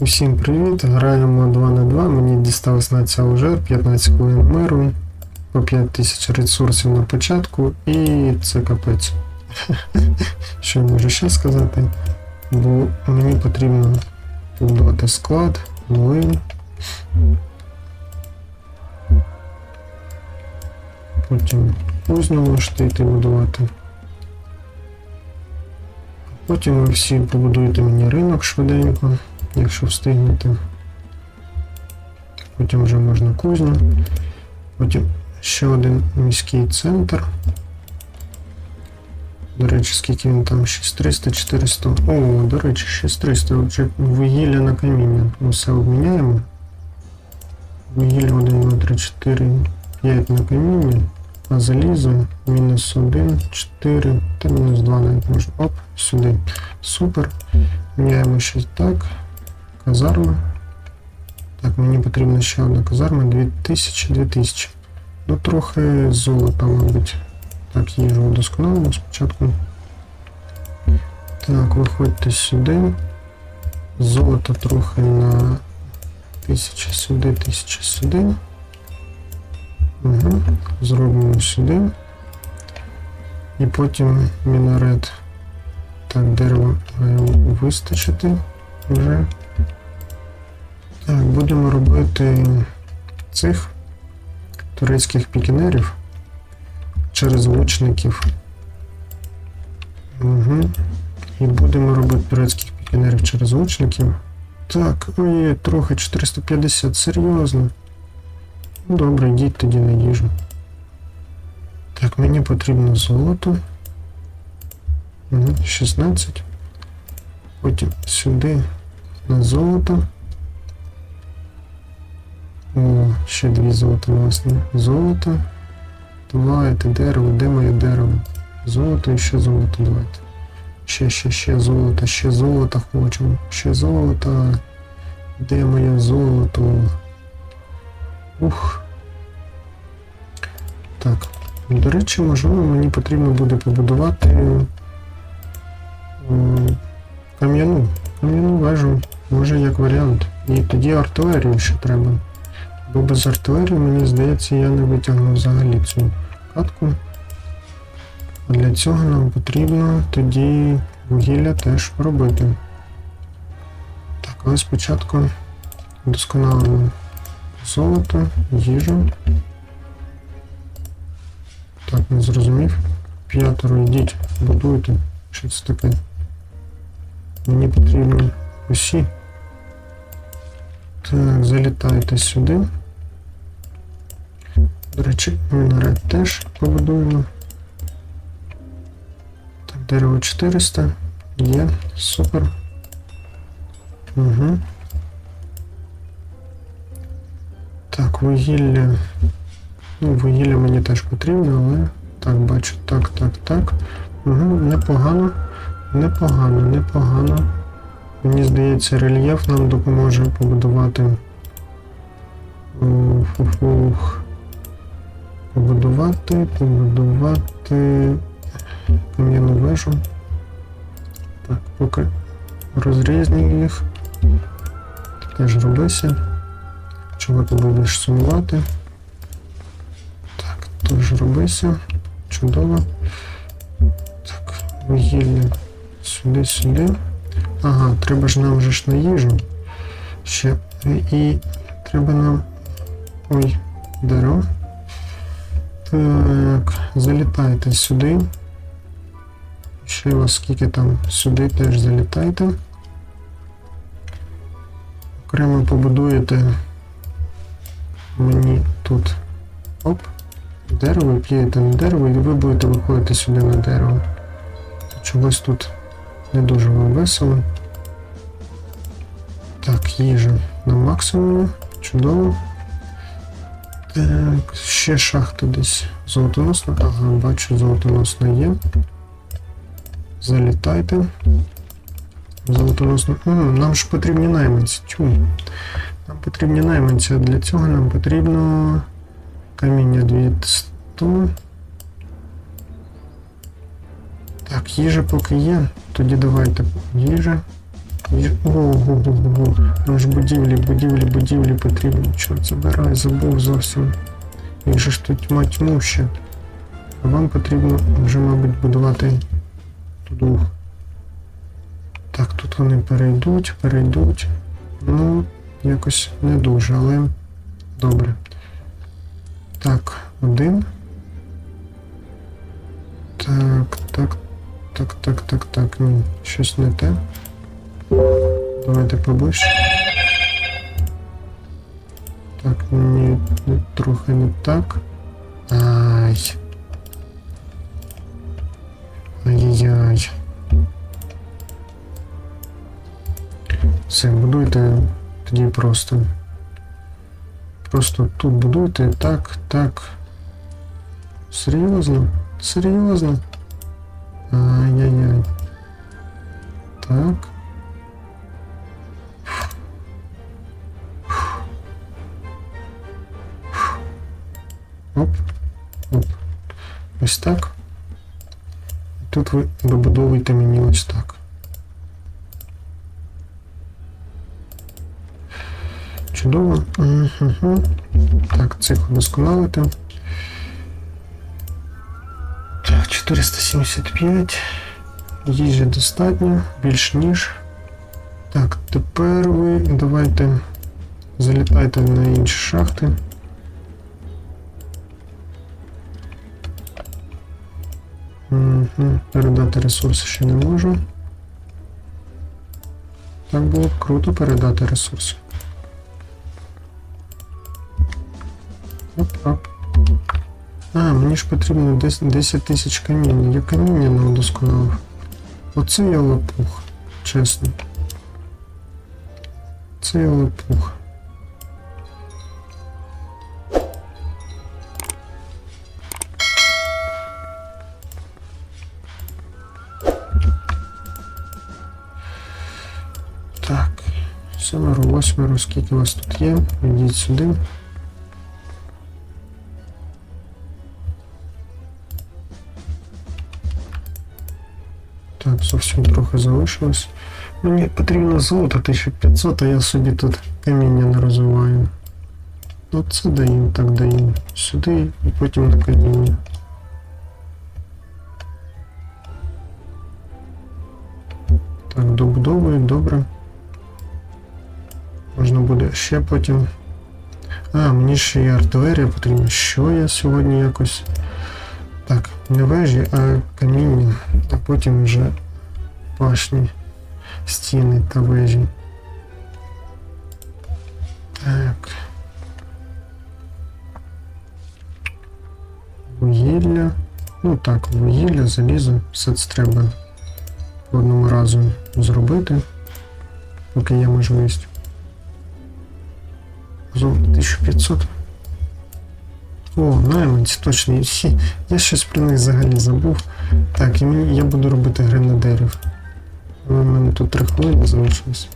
Усім привіт! Граємо 2 на 2. Мені дісталось на ця уже 15 хвилин миру, по 5000 ресурсів на початку, і це капець. Що я можу ще сказати? Бо мені потрібно будувати склад, млин. Потім кузню можете йти будувати. Потім ви всі побудуєте мені ринок швиденько, якщо встигнете. Потім вже можна кузню. Потім ще один міський центр. До речі, скільки він там? 6300, 400. О, до речі, 6300. Вже вугілля на каміння. Усе обміняємо. Вугілля 1, 2, 3, 4, 5 на каміння. А залізо мінус 1, 4 та мінус 2 навіть можна. Оп, сюди. Супер. Міняємо щось так. Казарма. Так, мені потрібна ще одна казарма. 2000, 2000. Ну, трохи золота, мабуть. Так, їжу удосконалимо спочатку. Так, виходьте сюди. Золото трохи на 1000 сюди, 1000 сюди. Угу. Зробимо сюди. І потім мінарет. Так, дерево вистачити вже. Так, будемо робити цих турецьких пікінерів через лучників. Угу. І будемо робити турецьких пікінерів через лучників. Так, ой, трохи 450, серйозно. Ну, Добре, йдіть тоді на їжу. Так, мені потрібно золото. Угу, 16. Потім сюди на золото. О, ще дві золотоносні. Золото. Давайте дерево, де моє дерево? Золото і ще золото давайте. Ще, ще, ще золото, ще золото хочемо. Ще золото. Де моє золото? Ух. Так. До речі, можливо, мені потрібно буде побудувати кам'яну. Кам'яну вежу. Може як варіант. І тоді артилерію ще треба. Бо без артилерії, мені здається, я не витягну взагалі цю катку. А для цього нам потрібно тоді вугілля теж робити. Так, але спочатку досконалимо золото, їжу. Так, не зрозумів. П'ятеро йдіть, будуйте. Що це таке? Мені потрібно усі. Так, залітайте сюди. До речі, мінарет теж побудуємо. Так, дерево 400. Є, супер. Угу. Так, вугілля. Ну, вугілля мені теж потрібно, але так, бачу, так, так, так. Угу, непогано, непогано, непогано. Мені здається, рельєф нам допоможе побудувати. Ух, ух, ух. Побудувати, побудувати кам'яну вежу. Так, поки розрізнюю їх. Теж робися. Чого ти будеш сумувати? Так, теж робися. Чудово. Так, вугілля сюди, сюди. Ага, треба ж нам вже ж на їжу. Ще. І треба нам. Ой, дерево. Так, залітайте сюди. Ще у вас скільки там сюди теж залітайте. Окремо побудуєте мені тут оп, дерево, п'єте на дерево, і ви будете виходити сюди на дерево. Чогось тут не дуже вам весело. Так, їжа на максимумі. Чудово. Так, ще шахта десь золотоносна. Ага, бачу, золотоносна є. Залітайте. Золотоносна. М, нам ж потрібні найманці. Тю. Нам потрібні найманці, а для цього нам потрібно каміння 200. Так, їжа поки є. Тоді давайте їжа. Там ж будівлі, будівлі, будівлі потрібні. Чорт забирай, забув зовсім. Він же ж тут тьма тьмуща. А вам потрібно вже, мабуть, будувати туди. Так, тут вони перейдуть, перейдуть. Ну, якось не дуже, але добре. Так, один. Так, так, так, так, так, так. Ні, щось не те. Давайте поближче. Так, ні, не- трохи не так. Ай. Ай-яй-яй. Все, будуйте тоді просто. Просто тут будуйте так, так. Серйозно? Серйозно? Ай-яй-яй. Так. Ось так. Тут ви добудовуєте мені ось так. Чудово. Угу. Так, цих удосконалити. Так, 475. Їжі достатньо, більш ніж. Так, тепер ви давайте залітайте на інші шахти. Угу. Передати ресурси ще не можу. Так було б круто передати ресурси. Оп-оп. А, мені ж потрібно 10 тисяч каміння. Я каміння не удосконалив. Оце я лопух, чесно. Це я лопух. семеро, восьмеро, скільки вас тут є? Йдіть сюди. Так, зовсім трохи залишилось. Мені потрібно золото 1500, а я собі тут каміння не розвиваю. Ну це даємо, так даємо. Сюди і потім на каміння. Так, добудовую, добре. Ще потім. А, мені ще і артилерія потрібна. Що я сьогодні якось. Так, не вежі, а каміння, а потім вже башні, стіни та вежі. Так. Вугілля. Ну так, вугілля, залізо, все це треба по одному разу зробити, поки є можливість. Золото 1500. О, найманці, точно. Хі, Я щось про них взагалі забув. Так, і я буду робити гренадерів. У мене тут три хвилини залишилось.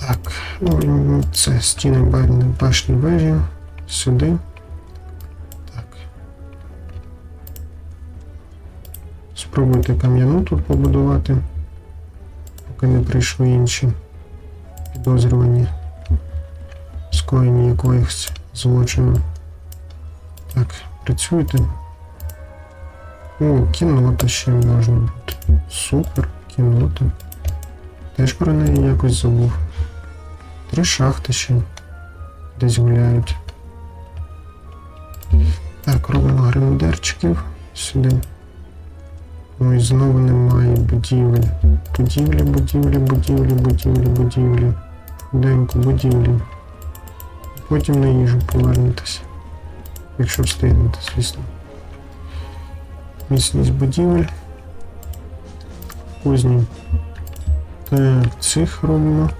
Так, ну це стіни башні, башні вежі. Сюди. Так. Спробуйте кам'яну тут побудувати, поки не прийшли інші підозрювані скоєння якоїсь злочину. Так, працюйте. О, кінота ще можна бути. Супер, кінота. Теж про неї якось забув. Три шахти ще десь гуляють. Так, робимо гренадерчиків сюди. Ой, знову немає будівель. Будівлі, будівлі, будівлі, будівлі, будівлі. Худенько, будівлі. Потім на їжу повернутися. Якщо встигнете, звісно. Міцність будівель. Кузні. Так, цих робимо.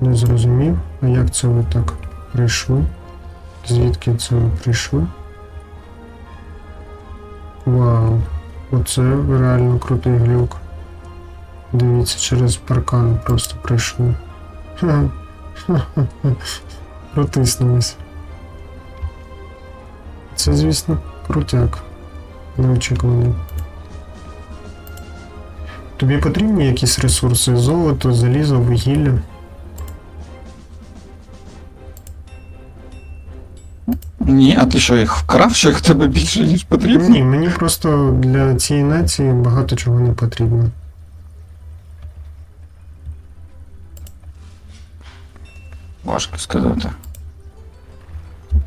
Не зрозумів. А як це ви так прийшли? Звідки це ви прийшли? Вау. Оце реально крутий глюк. Дивіться, через паркан просто прийшли. Ха. Протиснулись. Це, звісно, крутяк. Неочікуваний. Тобі потрібні якісь ресурси? Золото, залізо, вугілля? Ні, а ти що, їх вкрав, що їх тебе більше, ніж потрібно? Ні, мені просто для цієї нації багато чого не потрібно. Важко сказати.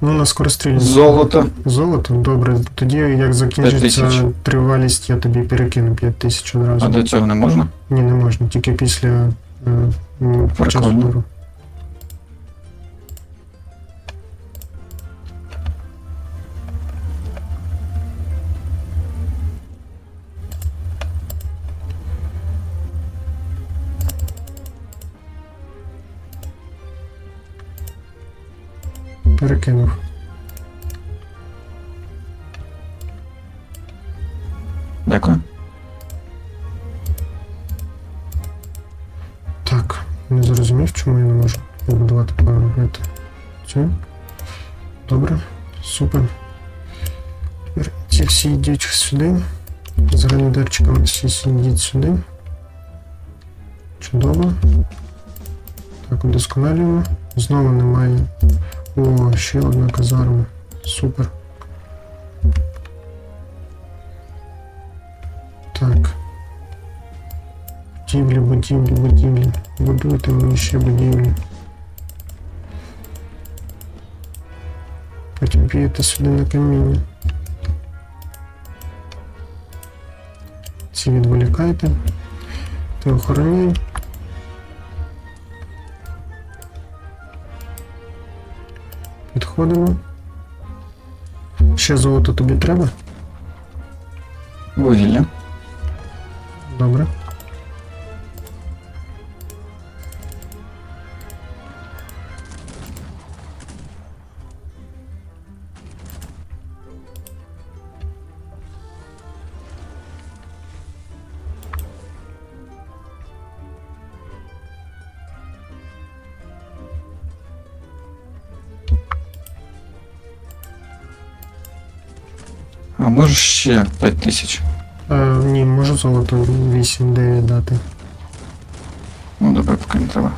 Ну, на скорострільні. Золото. Золото, добре. Тоді, як закінчиться 5000. тривалість, я тобі перекину 5 тисяч одразу. А до цього не можна? Ні, не можна, тільки після е, м, Прикольно. збору. Перекинув. Дякую. Так, не зрозумів, чому я не можу побудувати пам'ятати. Цю. Добре, супер. Тепер ці всі йдуть сюди. З гранадерчиками всі всі йдіть сюди. Чудово. Так, удосконалюємо. Знову немає. О, ще одна казарма. Супер. Так. Будівлі, будівлі, будівлі. Будуйте мені ще будівлі. Потім б'єте сюди на каміння. Ці відволікайте. Ти охороняй. Підходимо. Ще золото тобі треба? Вугілля. Добре. Можеш ще 5 тисяч? Е, ні, можу золото 8-9 дати. Ну, добре, поки не треба.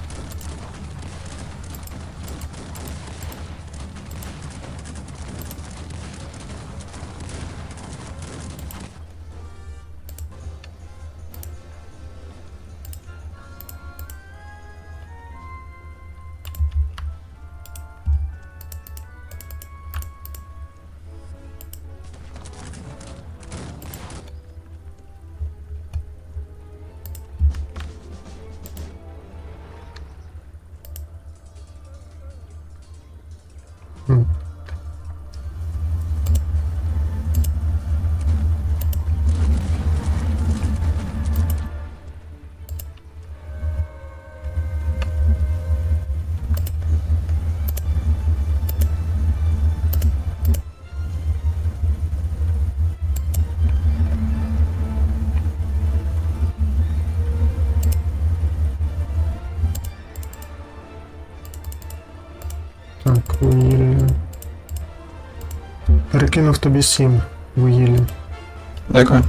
Перекинув тобі 7 вугілля. Дякую.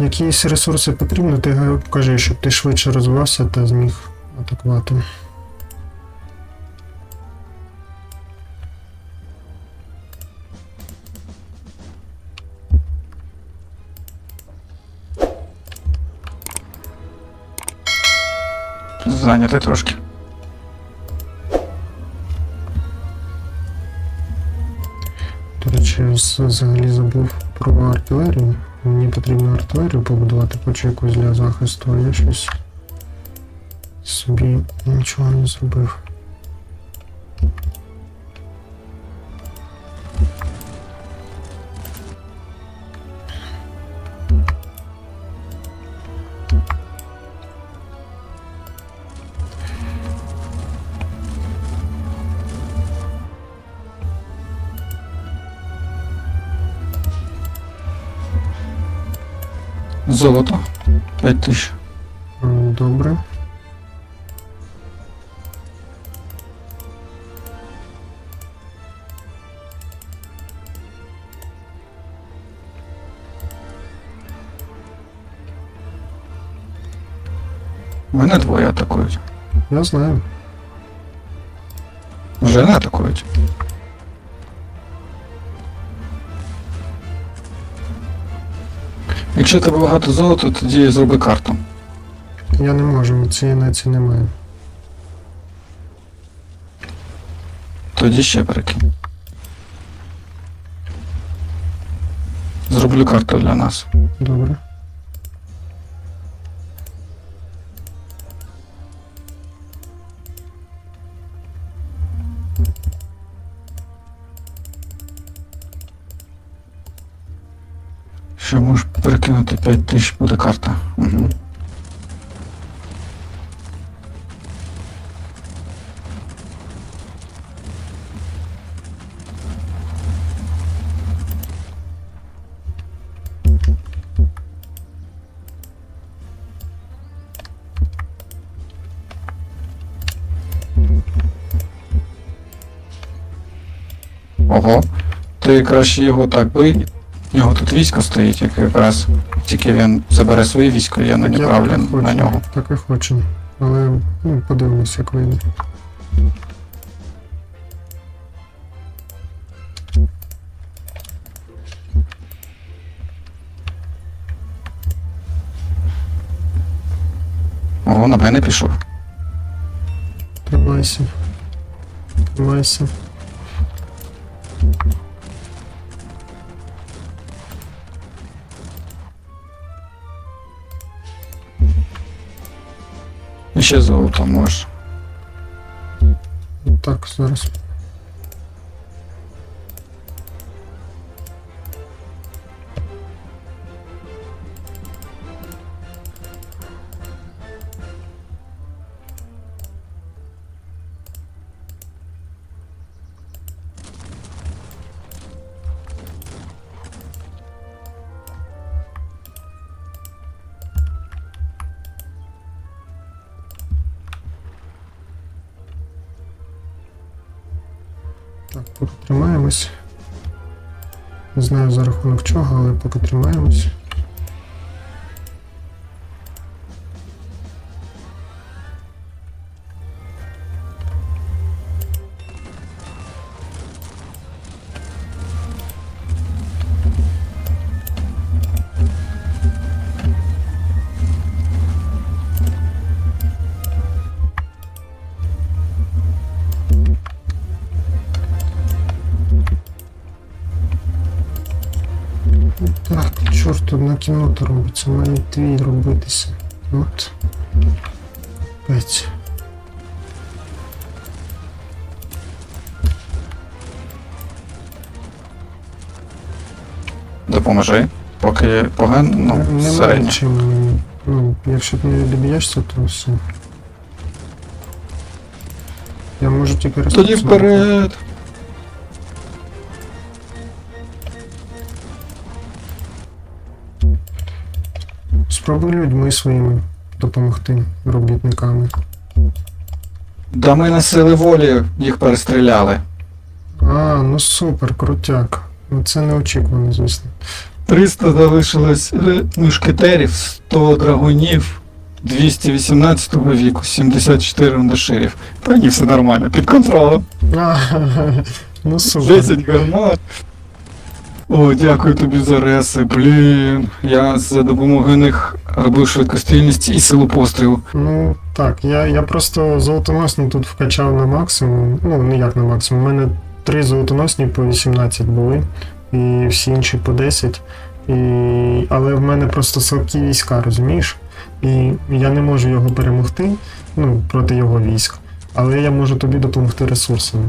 Якісь ресурси потрібно, ти кажи, щоб ти швидше розвивався та зміг атакувати. зайнятий трошки. До речі, я взагалі забув про артилерію. Мені потрібно артилерію побудувати, хоч якусь для захисту, а я щось собі нічого не зробив. Золото. 5 тисяч. М, Добре. Мене двоє атакують. Я знаю. Вже не атакують. Якщо тебе багато золота, тоді зроби карту. Я не можу, цієї нації немає. Тоді ще перекинь. Зроблю карту для нас. Добре. Що можеш перекинути 5 тисяч буде карта. Угу. Ого, ти краще його так бий. У нього тут військо стоїть, як якраз тільки він забере своє військо, я не Так направлю хочу, на нього. Так і хочу. Але ну, подивимось, як вийде. Ого, на мене пішов. Тримайся. Тримайся. Ще золото можеш. Так, зараз. Поки тримаємось. Не знаю за рахунок чого, але поки тримаємось. Кімната робиться, має дві робитися. От. П'ять. Допоможи. Поки погано, ну, середньо. чим мені. Ну, якщо ти не доб'єшся, то все. Я можу тільки раз. Тоді вперед. Спробуй людьми своїми допомогти робітниками. Да ми на сили волі їх перестріляли. А, ну супер, крутяк. Ну це неочікувано, звісно. 300 залишилось е, мушкетерів, 100 драгунів, 218 віку, 74 рандаширів. Та ні, все нормально, під контролем. А, ну супер. 10 гармат. О, дякую тобі за реси, блін. Я за допомогою них робив швидкострільність і силу пострілу. Ну так, я, я просто золотоносні тут вкачав на максимум. Ну, не як на максимум. У мене три золотоносні по 18 були, і всі інші по 10. І... Але в мене просто слабкі війська, розумієш? І я не можу його перемогти ну, проти його військ. Але я можу тобі допомогти ресурсами.